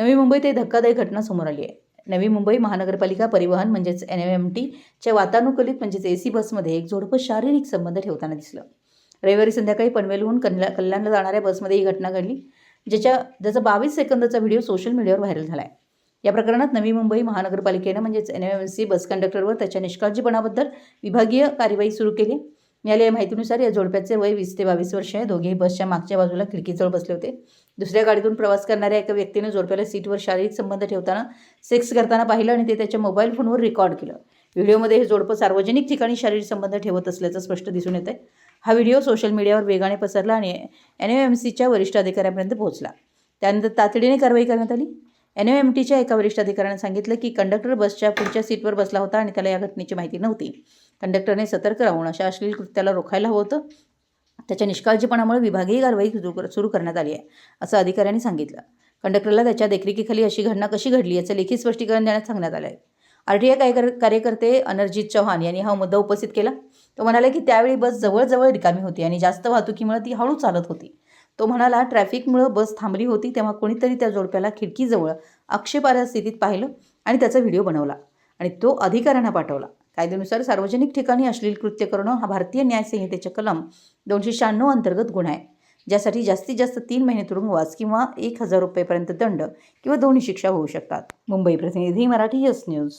नवी मुंबईत एक धक्कादायक घटना समोर आली आहे. नवी मुंबई महानगरपालिका परिवहन म्हणजेच एन एम टीच्या वातानुकूलित म्हणजेच ए सी बसमध्ये एक जोडपं शारीरिक संबंध ठेवताना दिसलं. रविवारी संध्याकाळी पनवेलहून कल्या कल्याणला जाणाऱ्या बसमध्ये ही घटना घडली ज्याच्या ज्याचा बावीस सेकंदाचा व्हिडिओ सोशल मीडियावर व्हायरल झाला आहे या प्रकरणात नवी मुंबई महानगरपालिकेनं म्हणजेच एन एम सी बस कंडक्टरवर त्याच्या निष्काळजीपणाबद्दल विभागीय कार्यवाही सुरू केली. मिळालेल्या माहितीनुसार या जोडप्याचे वय वीस ते बावीस वर्ष आहे. दोघेही बसच्या मागच्या बाजूला खिडकीजवळ बसले होते. दुसऱ्या गाडीतून प्रवास करणाऱ्या एका व्यक्तीने जोडप्याला सीटवर शारीरिक संबंध ठेवताना सेक्स करताना पाहिलं आणि ते त्याच्या मोबाईल फोनवर रेकॉर्ड केलं. व्हिडिओमध्ये हे जोडपं सार्वजनिक ठिकाणी शारीरिक संबंध ठेवत असल्याचं स्पष्ट दिसून येत आहे हा व्हिडिओ सोशल मीडियावर वेगाने पसरला आणि एन एम सीच्या वरिष्ठ अधिकाऱ्यांपर्यंत पोहोचला. त्यानंतर तातडीने कारवाई करण्यात आली. एन एम एम टीच्या एका वरिष्ठ अधिकाऱ्यानं सांगितलं की कंडक्टर बसच्या पुढच्या सीटवर बसला होता आणि त्याला या घटनेची माहिती नव्हती. कंडक्टरने सतर्क राहून अशा अश्लील कृत्याला रोखायला हवं होतं. त्याच्या निष्काळजीपणामुळे विभागीय कारवाई सुरू सुरू करण्यात आली आहे असं अधिकाऱ्यांनी सांगितलं. कंडक्टरला त्याच्या देखरेखीखाली अशी घटना कशी घडली याचं लेखी स्पष्टीकरण देण्यात सांगण्यात आलं आहे आर टी आय कार्यकर्ते अनर्जित चव्हाण यांनी हा मुद्दा उपस्थित केला. तो म्हणाला की त्यावेळी बस जवळजवळ रिकामी होती आणि जास्त वाहतुकीमुळे ती हळू चालत होती. तो म्हणाला ट्रॅफिकमुळं बस थांबली होती तेव्हा कोणीतरी त्या जोडप्याला खिडकीजवळ आक्षेपार्ह स्थितीत पाहिलं आणि त्याचा व्हिडिओ बनवला आणि तो अधिकाऱ्यांना पाठवला. कायद्यानुसार सार्वजनिक ठिकाणी अश्लील कृत्य करणं हा भारतीय न्यायसंहितेचे कलम दोनशे शहाण्णव अंतर्गत गुन्हा आहे ज्यासाठी जास्तीत जास्त तीन महिने तुरुंगवास किंवा एक हजार रुपयेपर्यंत दंड किंवा दोन्ही शिक्षा होऊ शकतात. मुंबई प्रतिनिधी मराठी यस न्यूज.